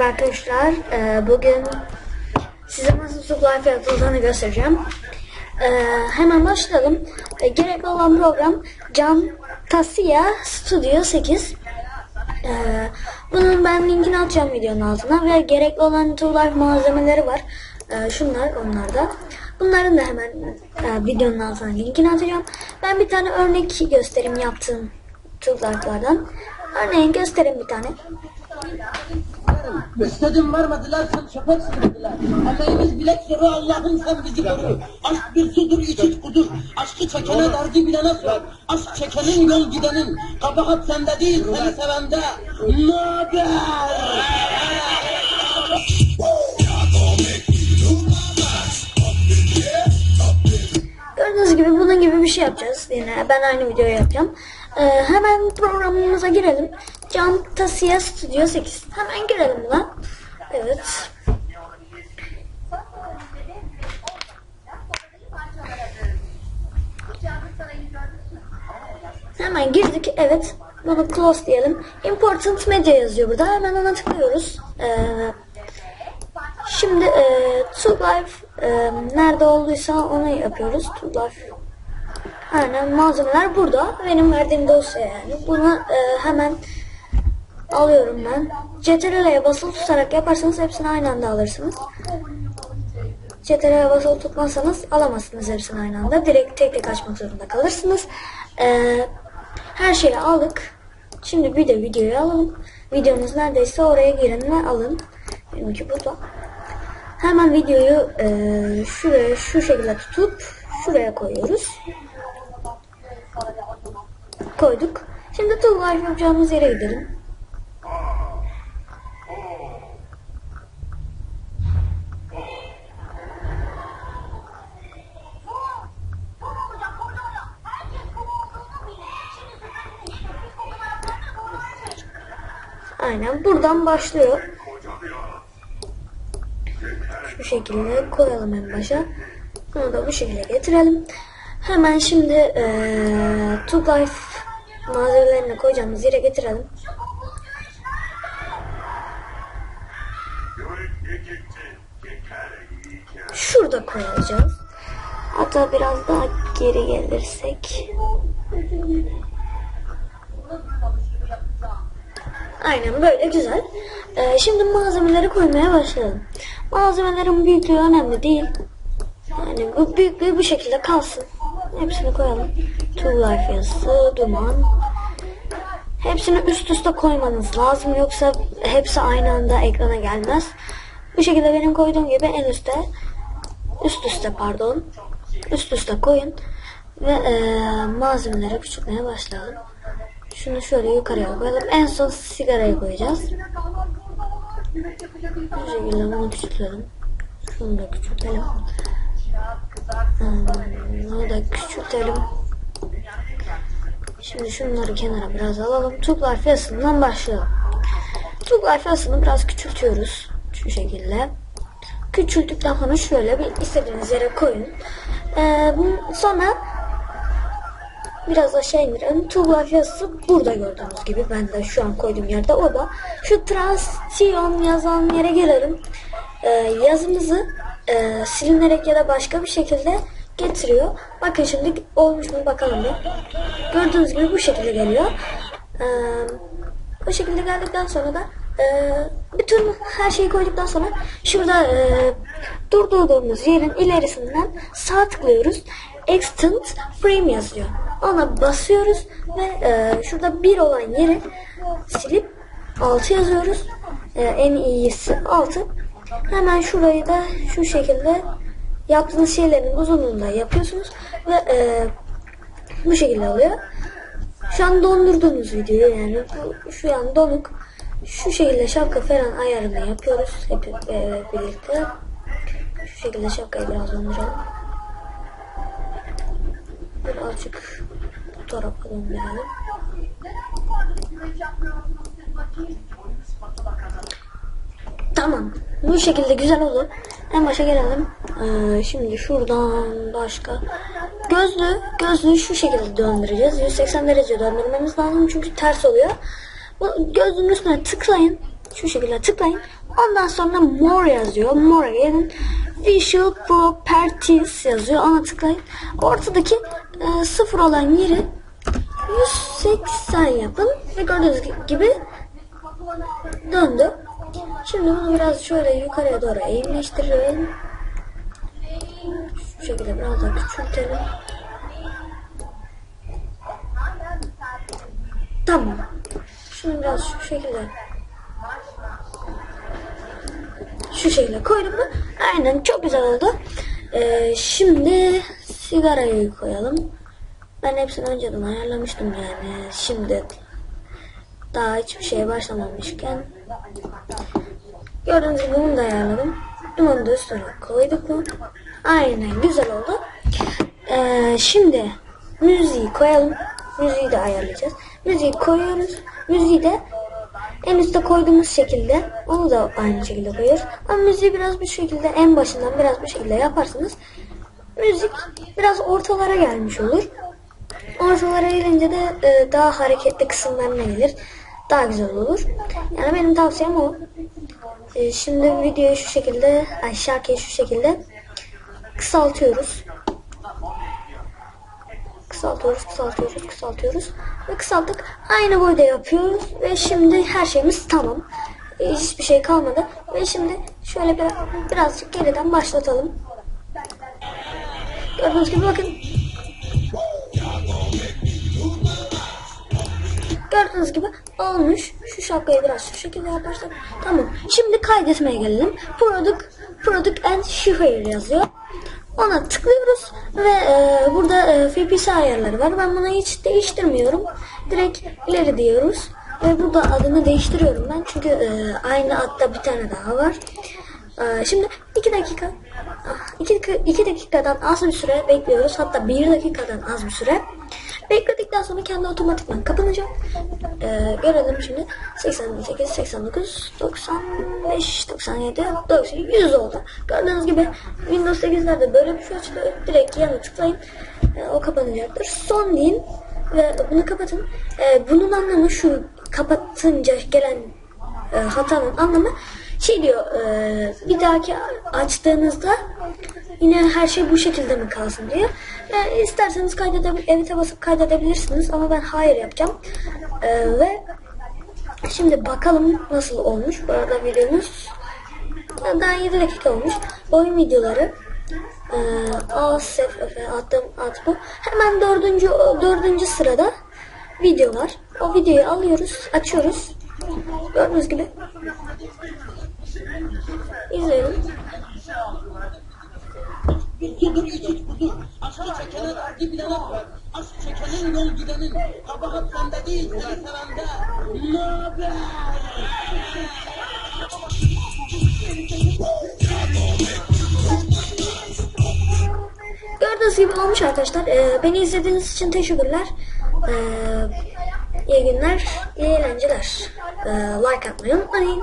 Merhaba arkadaşlar. Ee, bugün size nasıl supply yapıldığını göstereceğim. Ee, hemen başlayalım. Ee, gerekli olan program Camtasia Studio 8. Ee, bunun ben linkini atacağım videonun altına ve gerekli olan tool malzemeleri var. Şunlar onlarda. Bunların da hemen e, videonun altına linkini atacağım. Ben bir tane örnek göstereyim yaptığım tool'lardan. Örneğin göstereyim bir tane. İstedim varmadılar, sen şafak sürüldüler. Emeğimiz bilek soru, Allah'ım sen bizi koru. Aşk bir sudur, iç iç kudur. Aşkı çekene, derdi bilene sor. Aşk çekenin, yol gidenin. Kabahat sende değil, seni sevende. Naber? Gördüğünüz gibi bunun gibi bir şey yapacağız. Yine ben aynı videoyu yapacağım. Ee, hemen programımıza girelim. Camtasia Studio 8. Hemen girelim buna. Evet. Hemen girdik. Evet. Bunu close diyelim. Important media yazıyor burada. Hemen ona tıklıyoruz. Ee, Şimdi e, TubeLife e, nerede olduysa onu yapıyoruz. TubeLife Aynen malzemeler burada. Benim verdiğim dosya yani. Bunu e, hemen alıyorum ben. CTRL'ye basılı tutarak yaparsanız hepsini aynı anda alırsınız. CTRL'ye basılı tutmazsanız alamazsınız hepsini aynı anda. Direkt tek tek açmak zorunda kalırsınız. E, her şeyi aldık. Şimdi bir de videoyu alalım. Videonuz neredeyse oraya girin ve alın. Benimki burada. Hemen videoyu e, şuraya şu şekilde tutup şuraya koyuyoruz. Koyduk. Şimdi life yapacağımız yere gidelim. Aynen buradan başlıyor. Şu şekilde koyalım en başa. Bunu da bu şekilde getirelim. Hemen şimdi ee, Tube Life malzemelerini koyacağımız yere getirelim. Şurada koyacağız. Hatta biraz daha geri gelirsek. Aynen böyle güzel. Ee, şimdi malzemeleri koymaya başlayalım. Malzemelerin büyüklüğü önemli değil. Yani bu büyüklüğü bu şekilde kalsın. Hepsini koyalım. Tool Life yazısı, duman. Hepsini üst üste koymanız lazım. Yoksa hepsi aynı anda ekrana gelmez. Bu şekilde benim koyduğum gibi en üstte üst üste pardon üst üste koyun ve e, malzemeleri küçültmeye başlayalım. Şunu şöyle yukarıya koyalım. En son sigarayı koyacağız. Bu şekilde bunu küçültelim. Şunu da küçültelim. Hmm, bunu da küçültelim. Şimdi şunları kenara biraz alalım. Tublar fiyasından başlayalım. Tublar fiyasını biraz küçültüyoruz. Şu şekilde. Küçülttükten sonra şöyle bir istediğiniz yere koyun. Ee, sonra biraz aşağı indirelim. Tuğla fiyası burada gördüğünüz gibi. Ben de şu an koyduğum yerde o da. Şu transiyon yazan yere gelelim. Ee, yazımızı e, silinerek ya da başka bir şekilde getiriyor. Bakın şimdi olmuş mu bakalım bir. Gördüğünüz gibi bu şekilde geliyor. Ee, bu şekilde geldikten sonra da e, bütün her şeyi koyduktan sonra şurada e, durdurduğumuz yerin ilerisinden sağ tıklıyoruz. Extend Frame yazıyor. Ona basıyoruz ve e, şurada bir olan yeri silip 6 yazıyoruz. E, en iyisi 6. Hemen şurayı da şu şekilde yaptığınız şeylerin uzunluğunda yapıyorsunuz ve e, bu şekilde oluyor. Şu an dondurduğunuz videoyu yani bu şu an donuk. Şu şekilde şapka falan ayarını yapıyoruz hep e, birlikte. Şu şekilde şapkayı biraz donduralım. Birazcık bu tarafa döndürelim. Tamam. Bu şekilde güzel oldu. En başa gelelim. Ee, şimdi şuradan başka. Gözlü, gözlüğü şu şekilde döndüreceğiz. 180 derece döndürmemiz lazım çünkü ters oluyor. Bu gözlüğün üstüne tıklayın. Şu şekilde tıklayın. Ondan sonra more yazıyor. More'a gelin. Visual Properties yazıyor. Ona tıklayın. Ortadaki e, sıfır olan yeri 180 yapın. Ve gördüğünüz gibi döndü. Şimdi bunu biraz şöyle yukarıya doğru eğimleştirelim. Şu şekilde biraz daha küçültelim. Tamam. Şunu biraz şu şekilde şu şekilde koydum mu? Aynen çok güzel oldu. Ee, şimdi sigarayı koyalım. Ben hepsini önceden ayarlamıştım yani. Şimdi daha hiçbir şeye başlamamışken gördüğünüz gibi bunu da ayarladım. Dumanı da üstüne koyduk mu? Aynen güzel oldu. Ee, şimdi müziği koyalım. Müziği de ayarlayacağız. Müziği koyuyoruz. Müziği de en üstte koyduğumuz şekilde onu da aynı şekilde koyuyoruz. Ama müziği biraz bu şekilde en başından biraz bu şekilde yaparsanız müzik biraz ortalara gelmiş olur. Ortalara gelince de e, daha hareketli kısımlarına gelir. Daha güzel olur. Yani benim tavsiyem o. E, şimdi videoyu şu şekilde, ay şarkıyı şu şekilde kısaltıyoruz. Kısaltıyoruz, kısaltıyoruz, kısaltıyoruz. Ve kısalttık. Aynı boyda yapıyoruz. Ve şimdi her şeyimiz tamam. E, Hiçbir şey kalmadı. Ve şimdi şöyle biraz, birazcık geriden başlatalım. Gördüğünüz gibi bakın. Gördüğünüz gibi olmuş. Şu şapkayı biraz şu şekilde yaparsak. Tamam. Şimdi kaydetmeye gelelim. Product, product and share yazıyor. Ona tıklıyoruz ve e, burada e, FPS ayarları var. Ben bunu hiç değiştirmiyorum. Direkt ileri diyoruz. Ve burada adını değiştiriyorum ben. Çünkü e, aynı adda bir tane daha var. E, şimdi 2 dakika 2 2 dakikadan az bir süre bekliyoruz. Hatta 1 dakikadan az bir süre. Bekledikten sonra kendi otomatikman kapanacak. Ee, görelim şimdi. 88, 89, 95, 97, 90, 100 oldu. Gördüğünüz gibi Windows 8'lerde böyle bir şey açılıyor. Direkt yanına tıklayın. Ee, o kapanacaktır. Son deyin ve bunu kapatın. Ee, bunun anlamı şu kapatınca gelen e, hatanın anlamı şey diyor e, bir dahaki açtığınızda yine her şey bu şekilde mi kalsın diyor. Yani isterseniz kaydedebilir, evite basıp kaydedebilirsiniz ama ben hayır yapacağım. E, ve şimdi bakalım nasıl olmuş. Bu arada videomuz daha 7 dakika olmuş. Oyun videoları e, ASF attım at bu. Hemen dördüncü, dördüncü sırada video var. O videoyu alıyoruz, açıyoruz. Gördüğünüz gibi. İzleyelim. İç iç kudur. Aşkı çekene derdi bilene sor. Aşk çekenin yol gidenin. Kabahat sende değil seni sevende. Naber? Gördüğünüz gibi olmuş arkadaşlar. Ee, beni izlediğiniz için teşekkürler. Ee, iyi günler, iyi eğlenceler. Ee, like atmayı unutmayın.